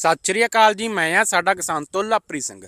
ਸਤਿ ਸ਼੍ਰੀ ਅਕਾਲ ਜੀ, ਮੈਂ ਆ ਸਾਡਾ ਕਿਸਾਨ ਤੋਲਾਪ੍ਰੀ ਸਿੰਘ।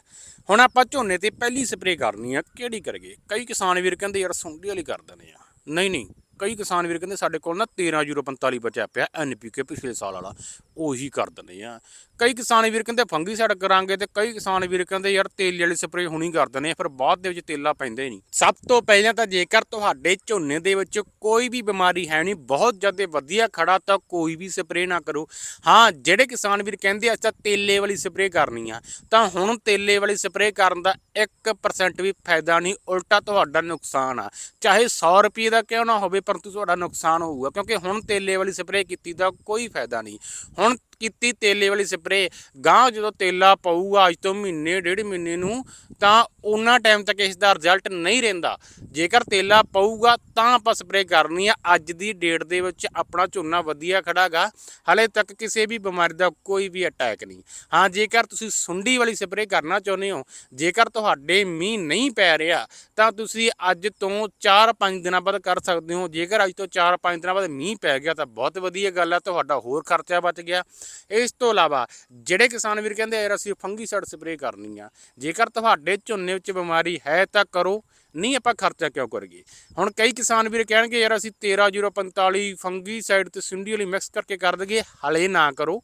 ਹੁਣ ਆਪਾਂ ਝੋਨੇ ਤੇ ਪਹਿਲੀ ਸਪਰੇਅ ਕਰਨੀ ਆ, ਕਿਹੜੀ ਕਰੀਏ? ਕਈ ਕਿਸਾਨ ਵੀਰ ਕਹਿੰਦੇ, ਯਾਰ ਸੁੰਡੀ ਵਾਲੀ ਕਰ ਦਿੰਦੇ ਆ। ਨਹੀਂ ਨਹੀਂ ਕਈ ਕਿਸਾਨ ਵੀਰ ਕਹਿੰਦੇ ਸਾਡੇ ਕੋਲ ਨਾ 13045 ਬਚਿਆ ਪਿਆ ਐਨਪੀਕੇ ਪਿਛਲੇ ਸਾਲ ਵਾਲਾ, ਉਹੀ ਕਰ ਦਿੰਦੇ ਆ। ਕਈ ਕਿਸਾਨ ਵੀਰ ਕਹਿੰਦੇ ਫੰਗੀ ਸਾਈਡ ਕਰਾਂਗੇ ਤੇ ਕਈ ਕਿਸਾਨ ਵੀਰ ਕਹਿੰਦੇ ਯਾਰ ਤੇਲ ਵਾਲੀ ਸਪਰੇਅ ਹੁਣੀ ਕਰ ਦਿੰਦੇ ਆ, ਫਿਰ ਬਾਅਦ ਦੇ ਵਿੱਚ ਤੇਲਾ ਪੈਂਦੇ ਨਹੀਂ। ਸਭ ਤੋਂ ਪਹਿਲਾਂ ਤਾਂ ਜੇਕਰ ਤੁਹਾਡੇ ਝੋਨੇ ਦੇ ਵਿੱਚ ਕੋਈ ਵੀ ਬਿਮਾਰੀ ਹੈ ਨਹੀਂ, ਬਹੁਤ ਜ਼ਿਆਦਾ ਵਧੀਆ ਖੜਾ ਤਾਂ ਕੋਈ ਵੀ ਸਪਰੇਅ ਨਾ ਕਰੋ। ਹਾਂ, ਜਿਹੜੇ ਕਿਸਾਨ ਵੀਰ ਕਹਿੰਦੇ ਅੱਛਾ ਤੇਲੇ ਵਾਲੀ ਸਪਰੇਅ ਕਰਨੀ ਆ, ਤਾਂ ਹੁਣ ਤੇਲੇ ਵਾਲੀ ਸਪਰੇਅ ਕਰਨ ਦਾ 1% ਵੀ ਫਾਇਦਾ ਨਹੀਂ, ਉਲਟਾ ਤੁਹਾਡਾ ਨੁਕਸਾਨ ਆ। ਚਾਹੇ 100 ਰੁਪਏ ਦਾ ਕਿਉਂ ਨਾ ਹੋਵੇ ਪਰੰਤੂ ਤੁਹਾਡਾ ਨੁਕਸਾਨ ਹੋਊਗਾ, ਕਿਉਂਕਿ ਹੁਣ ਤੇਲੇ ਵਾਲੀ ਸਪਰੇਅ ਕੀਤੀ ਦਾ ਕੋਈ ਫਾਇਦਾ ਨਹੀਂ। ਹੁਣ ਕੀਤੀ ਤੇਲੇ ਵਾਲੀ ਸਪਰੇਅ। ਗਾਂ ਜਦੋਂ ਤੇਲਾ ਪਊਗਾ ਅੱਜ ਤੋਂ ਮਹੀਨੇ, ਡੇਢ ਮਹੀਨੇ ਨੂੰ, ਤਾਂ ਉਹਨਾਂ ਟਾਈਮ ਤੱਕ ਇਸ ਦਾ ਰਿਜ਼ਲਟ ਨਹੀਂ ਰਹਿੰਦਾ। ਜੇਕਰ ਤੇਲਾ ਪਊਗਾ ਤਾਂ ਆਪਾਂ ਸਪਰੇਅ ਕਰਨੀ ਆ। ਅੱਜ ਦੀ ਡੇਟ ਦੇ ਵਿੱਚ ਆਪਣਾ ਝੋਨਾ ਵਧੀਆ ਖੜਾਗਾ। ਹਲੇ ਤੱਕ ਕਿਸੇ ਵੀ ਬਿਮਾਰੀ ਦਾ ਕੋਈ ਵੀ ਅਟੈਕ ਨਹੀਂ। ਹਾਂ, ਜੇਕਰ ਤੁਸੀਂ ਸੁੰਡੀ ਵਾਲੀ ਸਪਰੇਅ ਕਰਨਾ ਚਾਹੁੰਦੇ ਹੋ, ਜੇਕਰ ਤੁਹਾਡੇ ਮੀਂਹ ਨਹੀਂ ਪੈ ਰਿਹਾ, ਤਾਂ ਤੁਸੀਂ ਅੱਜ ਤੋਂ 4-5 ਦਿਨਾਂ ਬਾਅਦ ਕਰ ਸਕਦੇ ਹੋ। ਜੇਕਰ ਅੱਜ ਤੋਂ 4-5 ਦਿਨਾਂ ਬਾਅਦ ਮੀਂਹ ਪੈ ਗਿਆ ਤਾਂ ਬਹੁਤ ਵਧੀਆ ਗੱਲ ਆ। ਤੁਹਾਡਾ ਹੋਰ ਖਰਚਾ ਬਚ ਗਿਆ। ਇਸ ਤੋਂ ਇਲਾਵਾ ਜਿਹੜੇ ਕਿਸਾਨ ਵੀਰ ਕਹਿੰਦੇ ਯਾਰ ਅਸੀਂ ਫੰਗੀਸਾਈਡ ਸਪਰੇਅ ਕਰਨੀ ਆ, ਜੇਕਰ ਤੁਹਾਡੇ ਝੋਨੇ ਵਿੱਚ ਬਿਮਾਰੀ ਹੈ ਤਾਂ ਕਰੋ, ਨਹੀਂ ਆਪਾਂ ਖਰਚਾ ਕਿਉਂ ਕਰੀਏ? ਹੁਣ ਕਈ ਕਿਸਾਨ ਵੀਰ ਕਹਿਣਗੇ, ਯਾਰ ਅਸੀਂ 13045 ਫੰਗੀਸਾਈਡ ਤੇ ਸਿੰਡੀ ਮਿਕਸ ਕਰਕੇ ਕਰ ਦਈਏ, ਹਲੇ ਨਾ ਕਰੋ।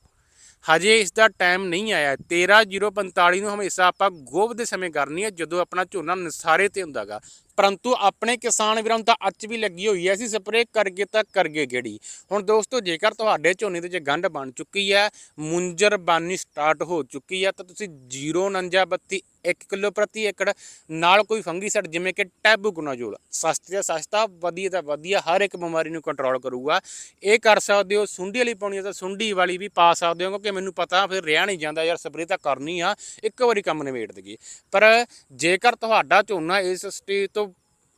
ਹਜੇ ਇਸ ਦਾ ਟਾਈਮ ਨਹੀਂ ਆਇਆ। 13045 ਨੂੰ ਹਮੇਸ਼ਾ ਆਪਾਂ ਗੋਭ ਦੇ ਸਮੇਂ ਕਰਨੀ ਹੈ ਜਦੋਂ ਆਪਣਾ ਝੋਨਾ ਨਸਾਰੇ ਤੇ ਹੁੰਦਾਗਾ। ਪਰੰਤੂ ਆਪਣੇ ਕਿਸਾਨ ਵੀਰਾਂ ਨੂੰ ਤਾਂ ਅੱਚ ਵੀ ਲੱਗੀ ਹੋਈ ਹੈ। ਅਸੀਂ ਸਪਰੇਅ ਕਰਗੇ ਤਾਂ ਕਰਗੇ ਕਿਹੜੀ ਹੁਣ ਦੋਸਤੋ, ਜੇਕਰ ਤੁਹਾਡੇ ਝੋਨੇ ਦੇ ਜੇ ਗੰਢ ਬਣ ਚੁੱਕੀ ਹੈ, ਮੁੰਜਰ ਬਾਨੀ ਸਟਾਰਟ ਹੋ ਚੁੱਕੀ ਹੈ, ਤਾਂ ਤੁਸੀਂ 04932 1 ਕਿਲੋ ਪ੍ਰਤੀ ਏਕੜ ਨਾਲ ਕੋਈ ਫੰਗੀਸਾਈਡ ਜਿਵੇਂ ਕਿ ਟੈਬੂਕੋਨਾਜ਼ੋਲ ਸਸਤੇ ਦਾ ਸਸਤਾ, ਵਧੀਆ ਦਾ ਵਧੀਆ, ਹਰ ਇੱਕ ਬਿਮਾਰੀ ਨੂੰ ਕੰਟਰੋਲ ਕਰੂਗਾ। ਇਹ ਕਰ ਸਕਦੇ ਹੋ, ਸੁੰਡੀ ਵਾਲੀ ਪਾਉਣੀ ਹੈ ਤਾਂ ਸੁੰਡੀ ਵਾਲੀ ਵੀ ਪਾ ਸਕਦੇ ਹੋ, ਕਿਉਂਕਿ ਮੈਨੂੰ ਪਤਾ, ਫਿਰ ਰਿਹਾ ਨਹੀਂ ਜਾਂਦਾ, ਯਾਰ ਸਪਰੇਅ ਤਾਂ ਕਰਨੀ ਆ, ਇੱਕ ਵਾਰੀ ਕੰਮ ਨਿਬੇੜ ਦਈਏ। ਪਰ ਜੇਕਰ ਤੁਹਾਡਾ ਝੋਨਾ ਇਸ ਸਟੇਜ ਤੋਂ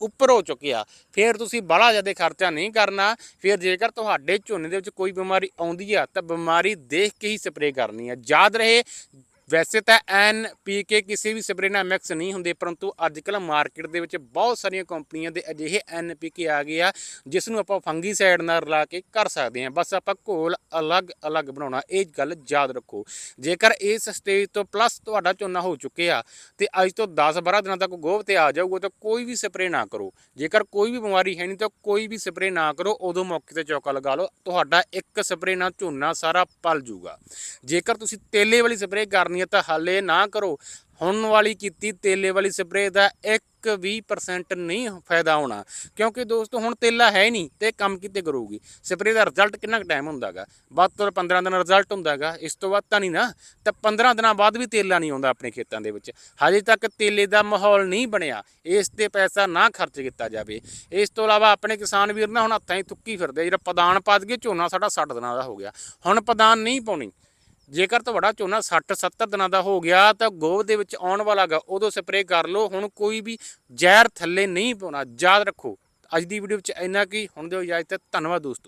ਉੱਪਰ ਹੋ ਚੁੱਕਿਆ। ਫਿਰ ਤੁਸੀਂ ਬੜਾ ਜ਼ਿਆਦਾ ਖਰਚਾ ਨਹੀਂ ਕਰਨਾ। ਫਿਰ ਜੇਕਰ ਤੁਹਾਡੇ ਝੋਨੇ ਦੇ ਵਿੱਚ ਕੋਈ ਬਿਮਾਰੀ ਆਉਂਦੀ ਆ, ਤਾਂ ਬਿਮਾਰੀ ਦੇਖ ਕੇ ਹੀ ਸਪਰੇਅ ਕਰਨੀ ਆ। ਯਾਦ ਰਹੇ ਵੈਸੇ ਤਾਂ ਐਨ ਪੀ ਕੇ ਕਿਸੇ ਵੀ ਸਪਰੇਅ ਨਾਲ ਮਿਕਸ ਨਹੀਂ ਹੁੰਦੇ, ਪਰੰਤੂ ਅੱਜ ਕੱਲ ਮਾਰਕੀਟ ਦੇ ਵਿੱਚ ਬਹੁਤ ਸਾਰੀਆਂ ਕੰਪਨੀਆਂ ਦੇ ਅਜਿਹੇ ਐਨ ਪੀ ਕੇ ਆ ਗਏ ਆ ਜਿਸ ਨੂੰ ਆਪਾਂ ਫੰਗੀਸਾਈਡ ਨਾਲ ਰਲਾ ਕੇ ਕਰ ਸਕਦੇ ਹਾਂ। ਬਸ ਆਪਾਂ ਘੋਲ ਅਲੱਗ-ਅਲੱਗ ਬਣਾਉਣਾ, ਇਹ ਗੱਲ ਯਾਦ ਰੱਖੋ। ਜੇਕਰ ਇਸ ਸਟੇਜ ਤੋਂ ਪਲੱਸ ਤੁਹਾਡਾ ਝੋਨਾ ਹੋ ਚੁੱਕਿਆ ਤੇ ਅੱਜ ਤੋਂ 10-12 ਦਿਨਾਂ ਤੱਕ ਗੋਭ ਤੇ ਆ ਜਾਊਗਾ, ਤਾਂ ਕੋਈ ਵੀ ਸਪਰੇਅ ਨਾ ਕਰੋ। ਜੇਕਰ ਕੋਈ ਵੀ ਬਿਮਾਰੀ ਹੈ ਨਹੀਂ, ਤਾਂ ਕੋਈ ਵੀ ਸਪਰੇਅ ਨਾ ਕਰੋ, ਉਦੋਂ ਮੌਕੇ ਤੇ ਚੌਕਾ ਲਗਾ ਲਓ, ਤੁਹਾਡਾ ਇੱਕ ਸਪਰੇਅ ਨਾਲ ਝੋਨਾ ਸਾਰਾ ਪਲ ਜੂਗਾ ਜੇਕਰ ਤੁਸੀਂ ਤੇਲੇ ਵਾਲੀ ਸਪਰੇਅ ਕਰਨੀ ਹੈ ਹਾਲੇ ਨਾ ਕਰੋ। ਹੁਣ ਵਾਲੀ ਕੀਤੀ ਤੇਲੇ ਵਾਲੀ ਸਪਰੇਅ ਦਾ 1-20% ਨਹੀਂ ਫਾਇਦਾ ਹੋਣਾ। ਕਿਉਂਕਿ ਦੋਸਤੋ, ਹੁਣ ਤੇਲਾ ਹੈ ਨਹੀਂ ਤੇ ਕੰਮ ਕਿਤੇ ਕਰੂਗੀ? ਸਪਰੇਅ ਦਾ ਰਿਜ਼ਲਟ ਕਿੰਨਾ ਕੁ ਟਾਈਮ ਹੁੰਦਾਗਾ? ਵੱਧ ਤੋਂ 15 ਦਿਨ ਰਿਜ਼ਲਟ ਹੁੰਦਾਗਾ। ਇਸ ਤੋਂ ਬਾਅਦ ਤਾਂ ਨਹੀਂ ਨਾ। ਤਾਂ 15 ਦਿਨਾਂ ਬਾਅਦ ਵੀ ਤੇਲਾ ਨਹੀਂ ਆਉਂਦਾ ਆਪਣੇ ਖੇਤਾਂ ਦੇ ਵਿੱਚ। ਹਜੇ ਤੱਕ ਤੇਲੇ ਦਾ ਮਾਹੌਲ ਨਹੀਂ ਬਣਿਆ। ਇਸ ਤੇ ਪੈਸਾ ਨਾ ਖਰਚ ਕੀਤਾ ਜਾਵੇ। ਇਸ ਤੋਂ ਇਲਾਵਾ ਆਪਣੇ ਕਿਸਾਨ ਵੀਰ ਨਾ ਹੁਣ ਹੱਥਾਂ ਹੀ ਥੁੱਕੀ ਫਿਰਦੇ ਜਿਹੜਾ ਪਦਾਨ ਪਾ ਦਈਏ, ਝੋਨਾ ਸਾਡਾ 60 ਦਿਨਾਂ ਦਾ ਹੋ ਗਿਆ। ਹੁਣ ਪਦਾਨ ਨਹੀਂ ਪਾਉਣੀ। ਜੇਕਰ ਤੁਹਾਡਾ ਝੋਨਾ 60 70 ਦਿਨਾਂ ਦਾ ਹੋ ਗਿਆ ਤਾਂ ਗੋਭ ਦੇ ਵਿੱਚ ਆਉਣ ਵਾਲਾ ਗਾ, ਉਦੋਂ ਸਪਰੇਅ ਕਰ ਲਓ। ਹੁਣ ਕੋਈ ਵੀ ਜ਼ਹਿਰ ਥੱਲੇ ਨਹੀਂ ਪਾਉਣਾ, ਯਾਦ ਰੱਖੋ। ਅੱਜ ਦੀ ਵੀਡੀਓ ਵਿੱਚ ਇੰਨਾ ਕੀ ਹੁਣ ਦਿਓ ਇਜਾਜ਼ਤ ਧੰਨਵਾਦ ਦੋਸਤੋ।